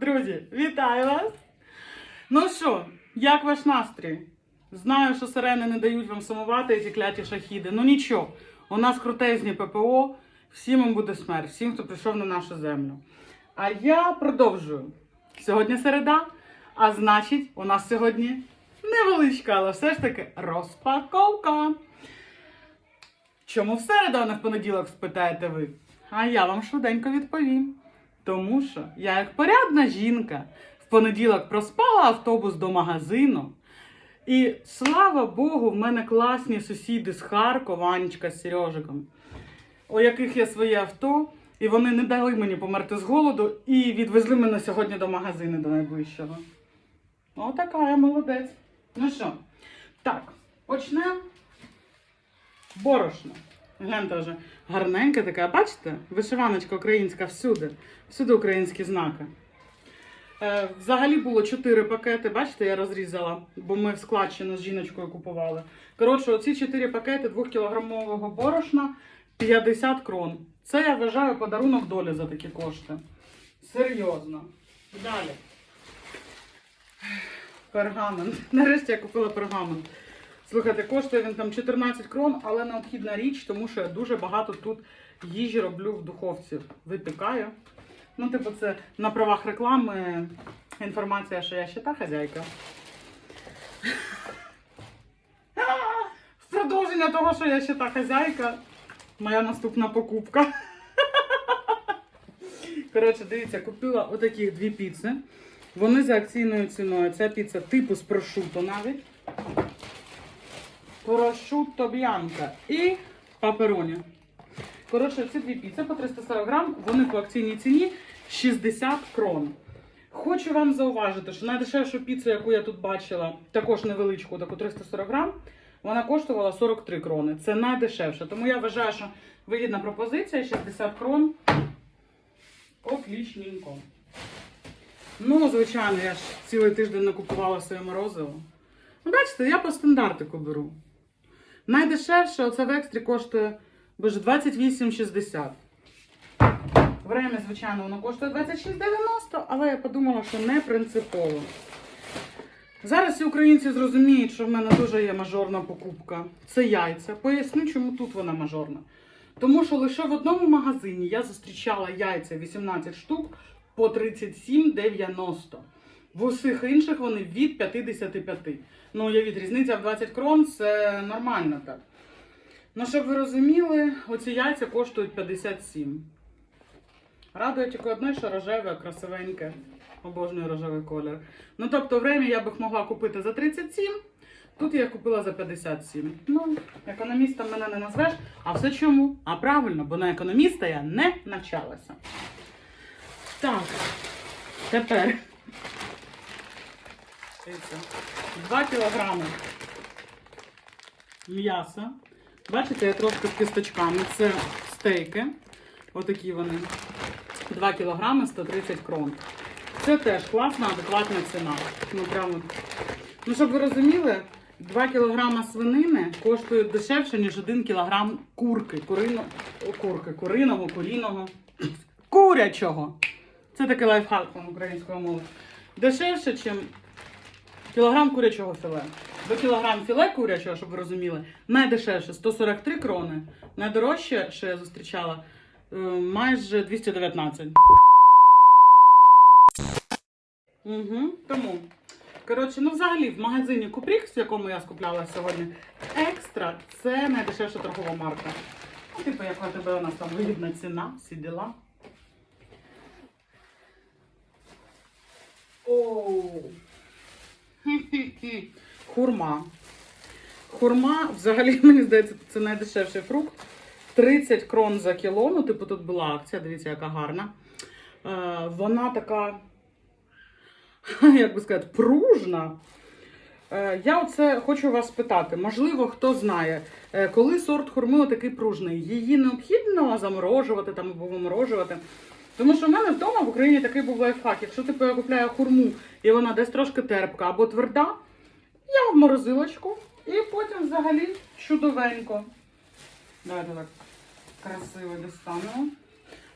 Друзі, вітаю вас! Ну що, як ваш настрій? Знаю, що сирени не дають вам сумувати ці кляті шахіди. Ну нічого, у нас крутезні ППО, всім їм буде смерть, всім, хто прийшов на нашу землю. А я продовжую. Сьогодні середа, а значить, у нас сьогодні невеличка, але все ж таки розпаковка. Чому в середу, а не в понеділок, спитаєте ви? А я вам швиденько відповім. Тому що я, як порядна жінка, в понеділок проспала автобус до магазину. І слава Богу, в мене класні сусіди з Харкова, Анечка з Сережиком, у яких є своє авто, і вони не дали мені померти з голоду і відвезли мене сьогодні до магазину до найближчого. Отака я молодець. Ну що, так, почнемо. Борошно. Гляньте вже гарненька така, бачите? Вишиваночка українська всюди. Всюди українські знаки. Е, взагалі було 4 пакети, бачите, я розрізала, бо ми в складчину з жіночкою купували. Коротше, оці 4 пакети 2-кілограмового борошна 50 крон. Це я вважаю подарунок долі за такі кошти. Серйозно. Далі. Пергамент. Нарешті я купила пергамент. Слухайте, коштує він там 14 крон, але необхідна річ, тому що я дуже багато тут їжі роблю в духовці. Випікаю. Ну, типу, це на правах реклами інформація, що я ще та хазяйка. В продовження того, що я ще та хазяйка, моя наступна покупка. Коротше, дивіться, купила отаких дві піци. Вони за акційною ціною. Ця піца типу з прошуто навіть. Прошутто б'янка і папероні. Коротше, ці дві піци по 340 грам, вони по акційній ціні 60 крон. Хочу вам зауважити, що найдешевшу піцу, яку я тут бачила, також невеличку, таку 340 грам, вона коштувала 43 крони. Це найдешевше. Тому я вважаю, що вигідна пропозиція 60 крон. Отлічненько. Ну, звичайно, я ж цілий тиждень не купувала своє морозиво. Ну, бачите, я по стандартику беру. Найдешевше оце в екстрі коштує боже, 28,60. Время, звичайно, воно коштує 26,90, але я подумала, що не принципово. Зараз всі українці зрозуміють, що в мене дуже є мажорна покупка. Це яйця. Поясню, чому тут вона мажорна. Тому що лише в одному магазині я зустрічала яйця 18 штук по 37,90. В усіх інших вони від 55. Ну, уявіть, різниця в 20 крон це нормально так. Ну, щоб ви розуміли, оці яйця коштують 57. Радує тільки одне, що рожеве, красивеньке. Обожнюю рожевий колір. Ну, тобто, время я б їх могла купити за 37, тут я купила за 57. Ну, економістом мене не назвеш. А все чому? А правильно, бо на економіста я не навчалася. Так, тепер. Дивіться, 2 кілограми м'яса. Бачите, я трошки з кісточками. Це стейки. Отакі вони. 2 кілограми 130 крон. Це теж класна, адекватна ціна. Ну, прямо. Ну, щоб ви розуміли, 2 кілограма свинини коштують дешевше, ніж 1 кілограм курки. Курино... курки, куриного, куріного, курячого. Це такий лайфхак вам українською мовою. Дешевше, ніж кілограм курячого філе. До кілограм філе курячого, щоб ви розуміли, найдешевше 143 крони. Найдорожче, що я зустрічала, е, майже 219. Угу, тому. Коротше, ну взагалі в магазині Купрікс, в якому я скупляла сьогодні, екстра це найдешевша торгова марка. Ну, типу, як на тебе у нас там вигідна ціна, всі діла. Оу. Хурма. Хурма, взагалі, мені здається, це найдешевший фрукт. 30 крон за кіло. Ну, типу, тут була акція, дивіться, яка гарна. Е, вона така, як би сказати, пружна. Е, я оце хочу вас питати. Можливо, хто знає, е, коли сорт хурми такий пружний, її необхідно заморожувати там або виморожувати. Тому що в мене вдома в Україні такий був лайфхак. Якщо типу, я купляю хурму і вона десь трошки терпка або тверда, я в морозилочку і потім взагалі чудовенько. Давайте так красиво достанемо.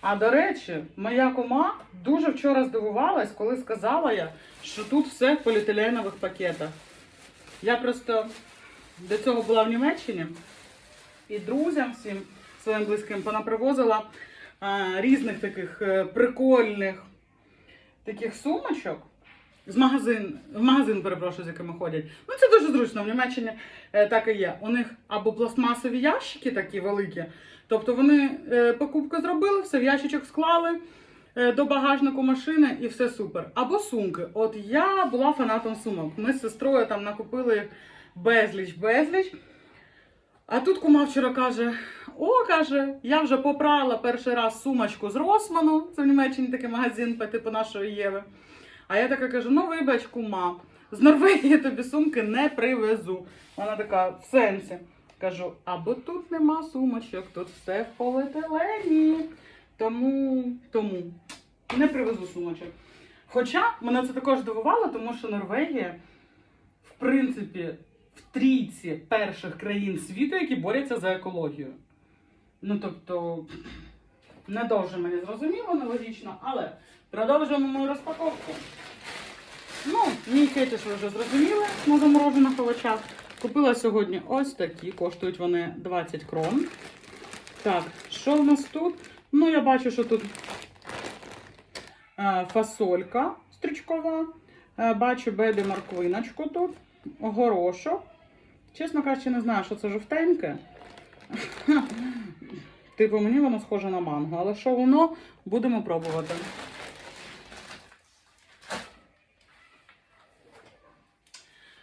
А до речі, моя кома дуже вчора здивувалась, коли сказала я, що тут все в поліетиленових пакетах. Я просто до цього була в Німеччині і друзям всім своїм близьким понапривозила а, різних таких е, прикольних таких сумочок. З магазин, в магазин, перепрошую, з якими ходять. Ну, це дуже зручно. В Німеччині е, так і є. У них або пластмасові ящики такі великі. Тобто вони е, покупку зробили, все в ящичок склали до багажнику машини і все супер. Або сумки. От я була фанатом сумок. Ми з сестрою там накупили їх безліч, безліч. А тут кума вчора каже: О, каже, я вже попрала перший раз сумочку з Росману. Це в Німеччині такий магазин типу нашої Єви. А я така кажу: ну вибач, кума, з Норвегії тобі сумки не привезу. Вона така, в сенсі. Кажу, або тут нема сумочок, тут все в поліетилені. Тому, тому не привезу сумочок. Хоча мене це також дивувало, тому що Норвегія, в принципі, в трійці перших країн світу, які борються за екологію. Ну, тобто, не дуже мені зрозуміло, нелогічно, але продовжуємо мою розпаковку. Ну, мій фетиш ви вже зрозуміли на заморожених овочах. Купила сьогодні ось такі, коштують вони 20 крон. Так, що в нас тут? Ну, я бачу, що тут е, фасолька стрічкова. Е, бачу бебі морквиночку тут, горошок. Чесно кажучи, не знаю, що це жовтеньке. Типу, мені воно схоже на манго, але що воно, будемо пробувати.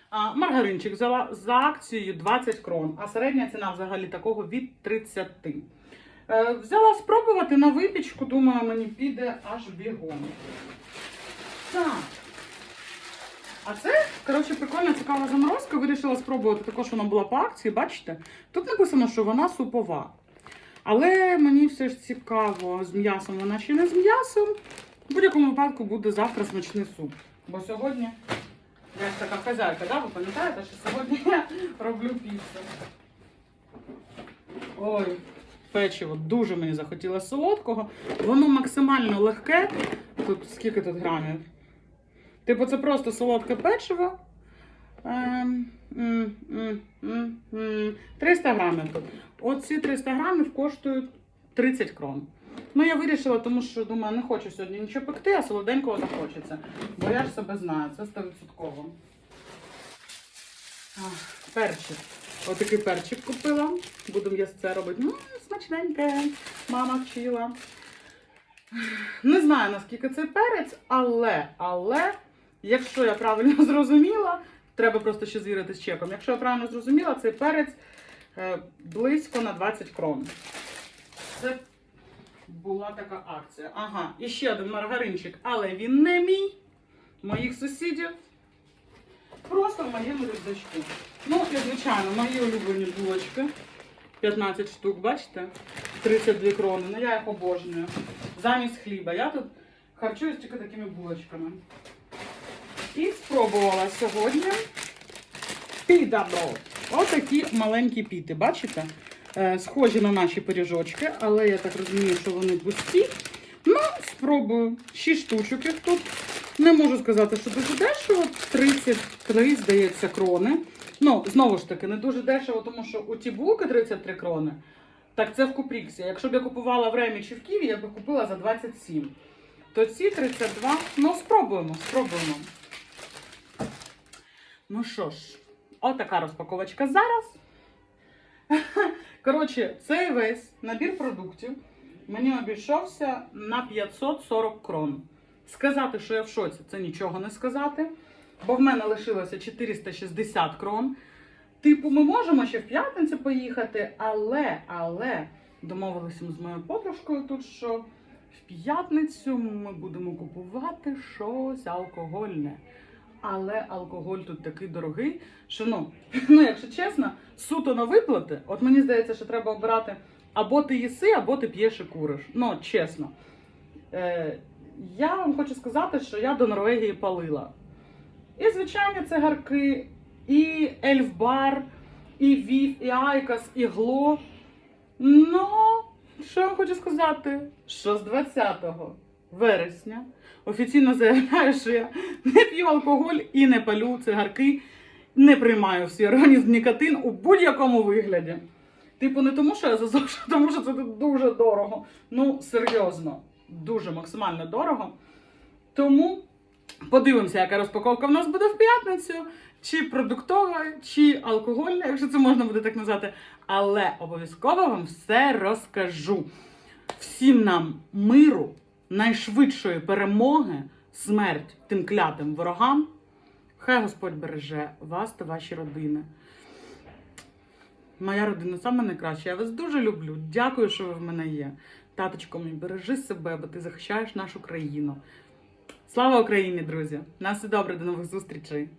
А, маргаринчик взяла за акцією 20 крон, а середня ціна взагалі такого від 30. Е, взяла спробувати на випічку, думаю, мені піде аж бігом. Так. А це, коротше, прикольна цікава заморозка. Вирішила спробувати також вона була по акції, бачите? Тут написано, що вона супова. Але мені все ж цікаво, з м'ясом вона чи не з м'ясом. В будь-якому випадку буде завтра смачний суп. Бо сьогодні я ж така хазяйка, да? ви пам'ятаєте, що сьогодні я роблю піцу. Ой, печиво дуже мені захотілося солодкого. Воно максимально легке. Тут скільки тут грамів? Типу, це просто солодке печиво. Ем, м, м, м, м. 300 грамів тут. Оці 300 грамів коштують 30 крон. Ну, я вирішила, тому що думаю, не хочу сьогодні нічого пекти, а солоденького захочеться. Бо я ж себе знаю, це 100%. Перчик. Отакий перчик купила. Буду м'ясце робити. Ну, смачненьке. Мама вчила. Не знаю, наскільки це перець, але, але, якщо я правильно зрозуміла, треба просто ще звірити з чеком. Якщо я правильно зрозуміла, цей перець е, близько на 20 крон. Це була така акція. Ага, і ще один маргаринчик, але він не мій, моїх сусідів. Просто в моєму рюкзачку. Ну, і звичайно, мої улюблені булочки. 15 штук, бачите? 32 крони. Ну я їх обожнюю. Замість хліба. Я тут харчуюсь тільки такими булочками. І спробувала сьогодні підабро. Отакі маленькі піти, бачите? Е, схожі на наші пиріжочки, але я так розумію, що вони пусті. Ну, спробую. 6 штучок їх тут. Не можу сказати, що дуже дешево. 33, здається, крони. Ну, знову ж таки, не дуже дешево, тому що у ті булки 33 крони. Так це в Купріксі. Якщо б я купувала в Ремі чи в Києві, я б купила за 27. То ці 32. Ну, спробуємо, спробуємо. Ну що ж, отака розпаковочка зараз. Коротше, цей весь набір продуктів мені обійшовся на 540 крон. Сказати, що я в шоці, це нічого не сказати. Бо в мене лишилося 460 крон. Типу, ми можемо ще в п'ятницю поїхати, але, але домовилися ми з моєю подружкою тут, що в п'ятницю ми будемо купувати щось алкогольне. Але алкоголь тут такий дорогий, що ну, ну, якщо чесно, суто на виплати, от мені здається, що треба обирати або ти їси, або ти п'єш і куриш. Ну, чесно. Е, я вам хочу сказати, що я до Норвегії палила. І звичайні цигарки, і Ельфбар, і Вів, і Айкос, і Гло. Ну, що я вам хочу сказати? Що з 20 вересня офіційно заявляю, що я не п'ю алкоголь і не палю цигарки, не приймаю свій організм нікотин у будь-якому вигляді. Типу, не тому, що я за ЗОЖ, а тому що це дуже дорого. Ну, серйозно, дуже максимально дорого. Тому подивимося, яка розпаковка в нас буде в п'ятницю, чи продуктова, чи алкогольна, якщо це можна буде так назвати. Але обов'язково вам все розкажу. Всім нам миру, найшвидшої перемоги, смерть тим клятим ворогам. Хай Господь береже вас та ваші родини. Моя родина саме найкраща. Я вас дуже люблю. Дякую, що ви в мене є. Таточко мій, бережи себе, бо ти захищаєш нашу країну. Слава Україні, друзі! На все добре, до нових зустрічей!